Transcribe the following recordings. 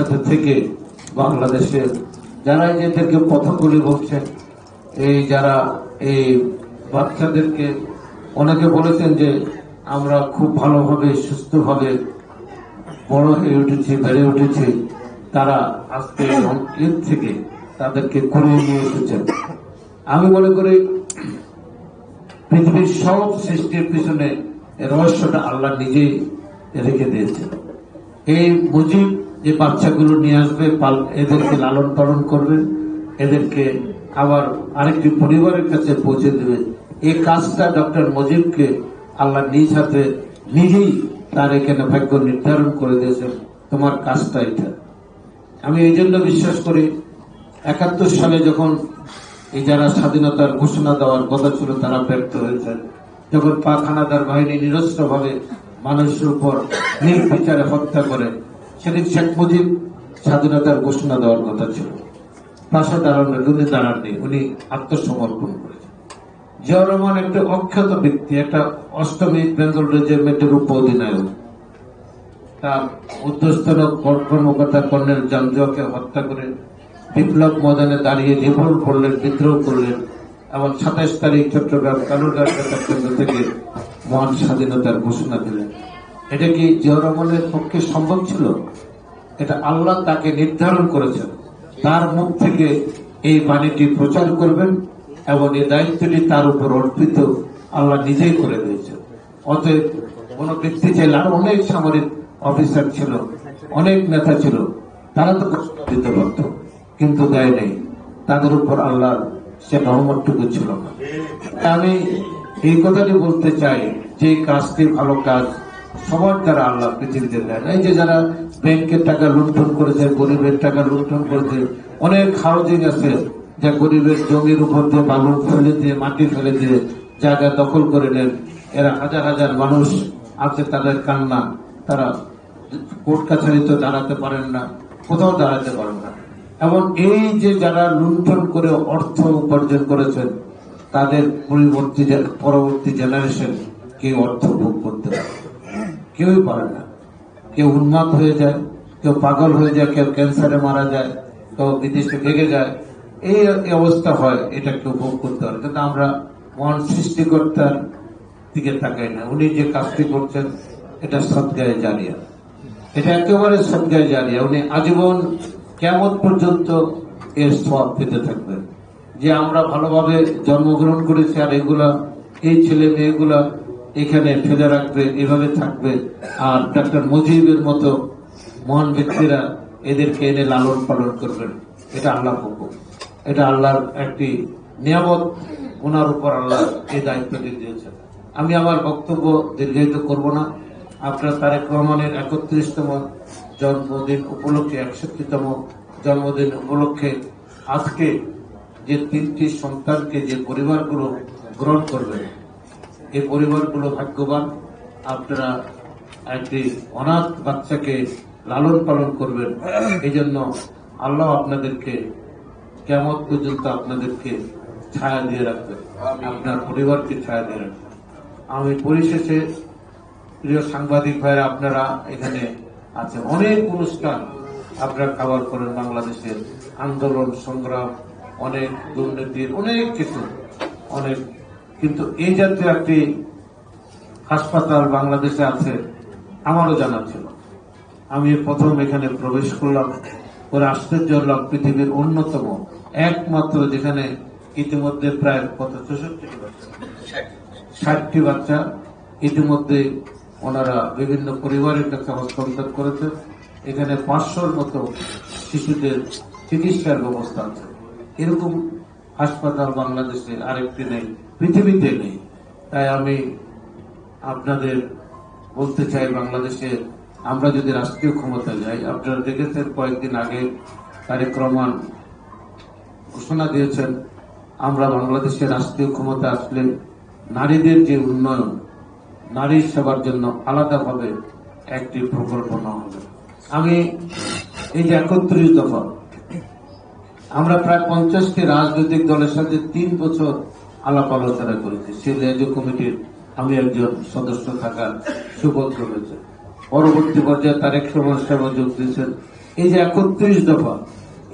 সাথে থেকে বাংলাদেশের যারা এদেরকে পথগুলি বলছেন, এই যারা এই বাচ্চাদেরকে অনেকে বলেছেন যে আমরা খুব ভালোভাবে, সুস্থভাবে বড় হয়ে উঠেছি, বেড়ে উঠেছি, তারা আজকে ঈদ থেকে তাদেরকে করিয়ে নিয়ে এসেছেন। আমি মনে করি পৃথিবীর সব সৃষ্টির পিছনে রহস্যটা আল্লাহ নিজেই রেখে দিয়েছে এই মুজিব যে বাচ্চাগুলো নিয়ে আসবে এদেরকে লালন পালন করবে, এদেরকে আবার আরেকটি পরিবারের কাছে পৌঁছে দেবে। এই কাজটা ডক্টর মজিবকে আল্লাহ নিজ হাতে নিজেই তার এখানে ভাগ্য নির্ধারণ করে দিয়েছেন। তোমার কাজটা এটা। আমি এই জন্য বিশ্বাস করি, একাত্তর সালে যখন এই যারা স্বাধীনতার ঘোষণা দেওয়ার কথা ছিল, তারা ব্যর্থ হয়েছেন যখন পাক হানাদার বাহিনী নিরস্ত্রভাবে মানুষের উপর নির্বিচারে হত্যা করে সেদিন শেখ মুজিব স্বাধীনতার ঘোষণা দেওয়ার কথা ছিল। পাশে দাঁড়ানো উনি দাঁড়াননি উনি আত্মসমর্পণ করেছেন। জিয়াউর রহমান একটা অখ্যাত ব্যক্তি, একটা অষ্টমী বেঙ্গল রেজিমেন্টের উপ অধিনায়ক তার উদ্ধস্তন কর্মকর্তা কর্নেল জামজুয়াকে হত্যা করে বিপ্লব ময়দানে দাঁড়িয়ে রিভোল্ট করলেন, বিদ্রোহ করলেন এবং সাতাইশ তারিখ চট্টগ্রাম কালুরঘাট থেকে মহান স্বাধীনতার ঘোষণা দিলেন। এটা কি জিয়াউর রহমানের পক্ষে সম্ভব ছিল? এটা আল্লাহ তাকে নির্ধারণ করেছেন। তার মুখ থেকে এই বাণীটি প্রচার করবেন এবং এই দায়িত্বটি তার উপর অর্পিত আল্লাহ নিজেই করে দিয়েছেন। অতএব কোন ব্যক্তি চাইলে আরও অনেক সামরিক অফিসার ছিল, অনেক নেতা ছিল, তারা তো ঘোষণা দিতে পারত, কিন্তু দেয় নেই। তাদের উপর আল্লাহ সে রহমতটুকু ছিল না। আমি এই কথাটি বলতে চাই যে কাজটি ভালো কাজ সবার দ্বারা আল্লাহ পৃথিবীতে দেন এই যে যারা ব্যাংকের টাকা লুণ্ঠন করেছে, গরিবের টাকা লুণ্ঠন করেছে, অনেক হাউজিং আছে যা গরিবের জমির উপর দিয়ে বালু ফেলে দিয়ে, মাটি ফেলে দিয়ে জায়গা দখল করে নেন। এরা হাজার হাজার মানুষ আছে তাদের কান্না। তারা কোর্ট কাছারিতে দাঁড়াতে পারেন না, কোথাও দাঁড়াতে পারেন না। এবং এই যে যারা লুণ্ঠন করে অর্থ উপার্জন করেছেন, তাদের পরিবর্তী পরবর্তী জেনারেশন কেউ অর্থ ভোগ করতে পারে। কেউই পারে না। কেউ উন্মাদ হয়ে যায়, কেউ পাগল হয়ে যায়, কেউ ক্যান্সারে মারা যায়, কেউ বিদেশে ভেঙে যায়। এই অবস্থা হয় এটা কেউ ভোগ করতে পারে কিন্তু আমরা মন সৃষ্টিকর্তার দিকে তাকাই না। উনি যে কাজটি করছেন, এটা সৎগায়ে জানিয়া এটা একেবারে সৎগায়ে জানিয়া উনি আজীবন কেমন পর্যন্ত এর সব পেতে থাকবেন। যে আমরা ভালোভাবে জন্মগ্রহণ করেছি আর এগুলা, এই ছেলে মেয়েগুলা এখানে ফেলে রাখবে, এভাবে থাকবে। আর ডাক্তার মুজিবের মতো মহান ব্যক্তিরা এদেরকে এনে লালন পালন করবেন। এটা আল্লাহ হুকুম। এটা আল্লাহর একটি নিয়ামত। ওনার উপর আল্লাহ এই দায়িত্বটি দিয়েছেন। আমি আমার বক্তব্য দীর্ঘায়িত করব না। আপনার তারেক রহমানের একত্রিশতম জন্মদিন উপলক্ষে, একষট্টিতম জন্মদিন উপলক্ষে আজকে যে তিনটি সন্তানকে, যে পরিবারগুলো গ্রহণ করবে এই পরিবারগুলো ভাগ্যবান। আপনারা একটি অনাথ বাচ্চাকে লালন পালন করবেন। এই জন্য আল্লাহ আপনাদেরকে কেমন পর্যন্ত আপনাদেরকে ছায়া দিয়ে রাখবেন। আপনার পরিবারকে ছায়া দিয়ে রাখবেন। আমি পরিশেষে প্রিয় সাংবাদিক ভাইরা আপনারা এখানে আছে অনেক অনুষ্ঠান আপনারা খাবার করেন বাংলাদেশের আন্দোলন সংগ্রাম অনেক দুর্নীতির অনেক কিছু অনেক কিন্তু এই জাতীয় একটি হাসপাতাল বাংলাদেশে আছে, আমারও জানা ছিল। আমি প্রথম এখানে প্রবেশ করলাম। করে আশ্চর্য হলাম পৃথিবীর অন্যতম, একমাত্র যেখানে ইতিমধ্যে প্রায় কত চৌষট্টি ষাটটি বাচ্চা। ইতিমধ্যে ওনারা বিভিন্ন পরিবারের কাছে হস্তান্তর করেছেন এখানে পাঁচশোর মতো শিশুদের চিকিৎসার ব্যবস্থা আছে। এরকম হাসপাতাল বাংলাদেশে আরেকটি নেই, পৃথিবীতে নেই। তাই আমি আপনাদের বলতে চাই বাংলাদেশে, আমরা যদি রাষ্ট্রীয় ক্ষমতা যাই, আপনারা দেখেছেন কয়েকদিন আগে তারেক রহমান ঘোষণা দিয়েছেন, আমরা বাংলাদেশের রাষ্ট্রীয় ক্ষমতা আসলে নারীদের যে উন্নয়ন, নারী সেবার জন্য আলাদাভাবে একটি প্রকল্প নেওয়া হবে। আমি এই যে একত্রিশ দফা আমরা প্রায় পঞ্চাশটি রাজনৈতিক দলের সাথে তিন বছর আলাপ আলোচনা করেছি। সেই লেজো কমিটির আমি একজন সদস্য থাকার সুযোগ রয়েছে। পরবর্তী পর্যায়ে তারেক সাহেব যোগ দিয়েছেন। এই যে একত্রিশ দফা,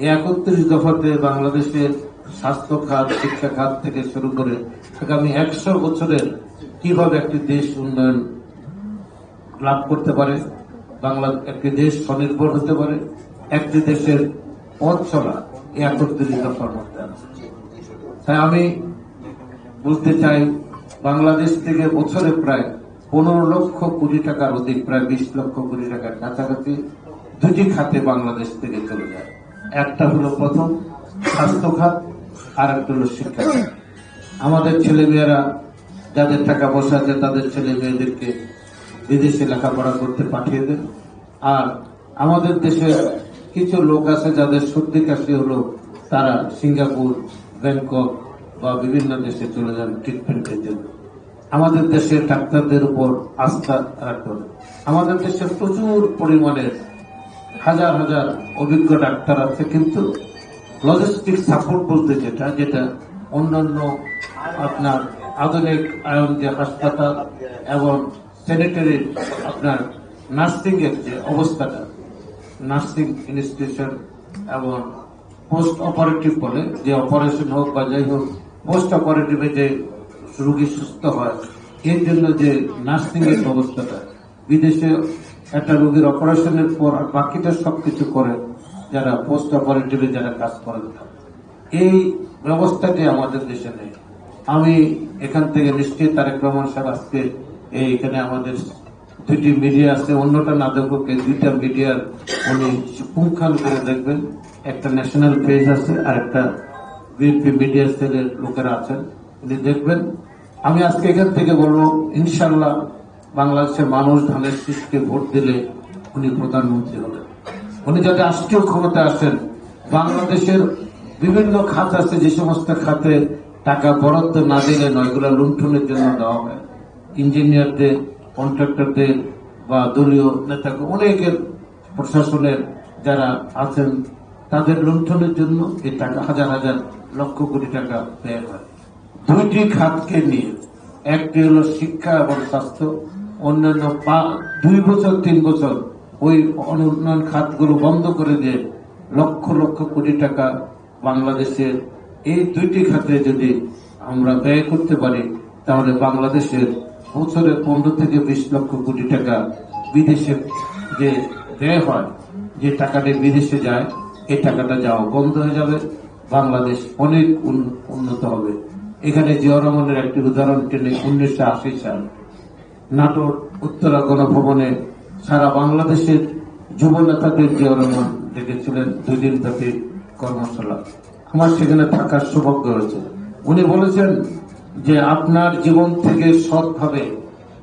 এই একত্রিশ দফাতে বাংলাদেশের স্বাস্থ্য খাত, শিক্ষা খাত থেকে শুরু করে আগামী একশো বছরের কীভাবে একটি দেশ উন্নয়ন লাভ করতে পারে, বাংলা একটি দেশ স্বনির্ভর হতে পারে, একটি দেশের পথ চলা আছে। তাই আমি বলতে চাই, বাংলাদেশ থেকে বছরে প্রায় পনেরো লক্ষ কোটি টাকার অধিক, প্রায় বিশ লক্ষ কোটি টাকার কাছাকাছি দুটি খাতে বাংলাদেশ থেকে চলে যায়। একটা হলো প্রথম স্বাস্থ্য খাত আর একটা হলো শিক্ষা খাত আমাদের ছেলেমেয়েরা যাদের টাকা পয়সা আছে, তাদের ছেলে মেয়েদেরকে বিদেশে লেখাপড়া করতে পাঠিয়ে দেন। আর আমাদের দেশে কিছু লোক আছে যাদের সর্দি কাশি হলো, তারা সিঙ্গাপুর, ব্যাংকক বা বিভিন্ন দেশে চলে যান ট্রিটমেন্টের জন্য। আমাদের দেশের ডাক্তারদের উপর আস্থা রাখতে হবে। আমাদের দেশে প্রচুর পরিমাণের হাজার হাজার অভিজ্ঞ ডাক্তার আছে, কিন্তু লজিস্টিক সাপোর্ট বলতে যেটা যেটা অন্যান্য আপনার আধুনিক আয়ন যে হাসপাতাল এবং স্যানিটারি আপনার নার্সিং এর যে অবস্থাটা নার্সিং ইনস্টিটিউশন এবং পোস্ট অপারেটিভ বলে, যে অপারেশন হোক বা যাই হোক, পোস্ট অপারেটিভে যে রুগী সুস্থ হয়, এর জন্য যে নার্সিং এর ব্যবস্থাটা। বিদেশে একটা রোগীর অপারেশনের পর বাকিটা সবকিছু করে যারা পোস্ট অপারেটিভে যারা কাজ করেন এই ব্যবস্থাটি আমাদের দেশে নেই। আমি এখান থেকে নিশ্চয়ই তারেক রহমান সাহেব আজকে এই এখানে আমাদের দুইটি মিডিয়া আছে, অন্যটা না এই দুইটা মিডিয়ার উনি পুঙ্খান করে দেখবেন। একটা ন্যাশনাল পেজ আছে আর একটা বিএনপি মিডিয়া সেলের লোকেরা আছেন। উনি দেখবেন। আমি আজকে এখান থেকে বলব ইনশাল্লাহ বাংলাদেশের মানুষ ধানের শীষকে ভোট দিলে উনি প্রধানমন্ত্রী হবেন। উনি যাতে রাষ্ট্রীয় ক্ষমতা আসেন, বাংলাদেশের বিভিন্ন খাত আছে, যে সমস্ত খাতে টাকা বরাদ্দ না দিলে নয় এগুলো লুণ্ঠনের জন্য দেওয়া হয়। ইঞ্জিনিয়ারদের কন্ট্রাক্টরদের বা দলীয় নেতাকে অনেকের প্রশাসনের যারা আছেন, তাদের লুণ্ঠনের জন্য এই টাকা হাজার হাজার লক্ষ কোটি টাকা ব্যয় হয়। দুইটি খাতকে নিয়ে, একটি হলো শিক্ষা এবং স্বাস্থ্য, অন্যান্য দুই বছর, তিন বছর ওই অনুন্নয়ন খাতগুলো বন্ধ করে দিয়ে লক্ষ লক্ষ কোটি টাকা বাংলাদেশের এই দুইটি খাতে যদি আমরা ব্যয় করতে পারি, তাহলে বাংলাদেশের বছরে পনেরো থেকে বিশ লক্ষ কোটি টাকা বিদেশে যে ব্যয় হয়, যে টাকাটি বিদেশে যায়, এই টাকাটা যাওয়া বন্ধ হয়ে যাবে। বাংলাদেশ অনেক উন- উন্নত হবে। এখানে জিয়া রহমানের একটি উদাহরণ টেনে উনিশশো আশি সাল। নাটোর উত্তরা গণভবনে সারা বাংলাদেশের যুব নেতাদের জিয়া রহমান ডেকেছিলেন। দুই দিন ব্যাপী কর্মশালা। আমার সেখানে থাকার সৌভাগ্য হয়েছে। উনি বলেছেন যে আপনার জীবন থেকে সৎভাবে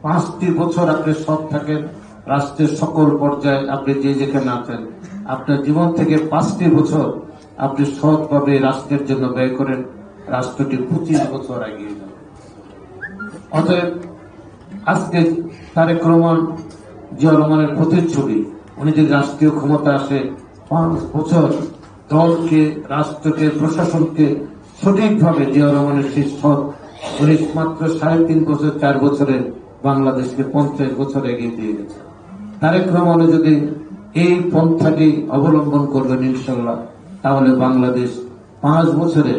পাঁচটি বছর আপনি সৎ থাকেন, রাষ্ট্রের সকল পর্যায়ে আপনি যে যেখানে আছেন, আপনার জীবন থেকে পাঁচটি বছর আপনি সৎভাবে রাষ্ট্রের জন্য ব্যয় করেন, রাষ্ট্রটি পঁচিশ বছর এগিয়ে যাবে। অতএব আজকে তারেক রহমান জিয়া রহমানের প্রতিচ্ছবি, উনি যদি রাষ্ট্রীয় ক্ষমতা আসে, পাঁচ বছর দলকে, রাষ্ট্রকে, প্রশাসনকে সঠিকভাবে জিয়া রহমানের শীর্ষ উনি মাত্র সাড়ে তিন বছর, চার বছরে বাংলাদেশকে পঞ্চাশ বছর এগিয়ে দিয়ে গেছে। তারেক রহমানে যদি এই পন্থাটি অবলম্বন করবেন ইনশাল্লাহ তাহলে বাংলাদেশ পাঁচ বছরে,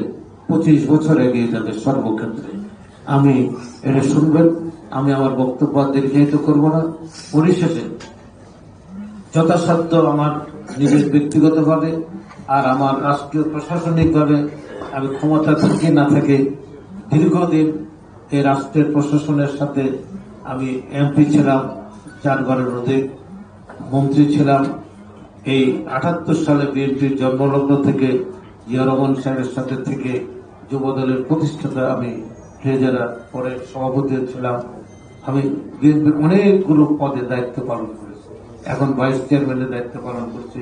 পঁচিশ বছর এগিয়ে যাবে সর্বক্ষেত্রে। আমি এটা শুনবেন, আমি আমার বক্তব্য দীর্ঘায়িত করব না। পরিশেষে, যথাসাধ্য আমার নিজের ব্যক্তিগতভাবে আর আমার রাষ্ট্রীয় প্রশাসনিকভাবে আমি ক্ষমতা থেকে না থেকে দীর্ঘদিন এই রাষ্ট্রের প্রশাসনের সাথে আমি এমপি ছিলাম চারবারের অধিক মন্ত্রী ছিলাম। এই আটাত্তর সালে বিএনপির জন্মলগ্ন থেকে জিয়া রহমান সাহেবের সাথে থেকে যুবদলের প্রতিষ্ঠাতা আমি ট্রেজারার পরে সভাপতি ছিলাম। আমি বিএনপির অনেকগুলো পদে দায়িত্ব পালন করেছি। এখন ভাইস চেয়ারম্যানের দায়িত্ব পালন করছি।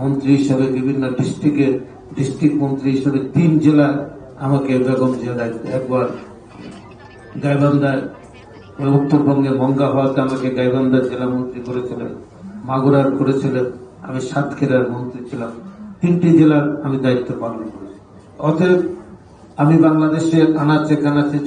মন্ত্রী হিসেবে বিভিন্ন ডিস্ট্রিক্টের ডিস্ট্রিক্ট মন্ত্রী হিসেবে তিন জেলা আমাকে বেগম দায়িত্ব একবার গাইবান্ধার উত্তরবঙ্গে মঙ্গা হওয়াতে আমাকে গাইবান্ধার জেলা মন্ত্রী করেছিলেন, মাগুরার করেছিলেন, আমি সাতক্ষীরার মন্ত্রী ছিলাম। তিনটি জেলার আমি দায়িত্ব পালন করেছি। অতএব আমি বাংলাদেশের আনাচে কানাচে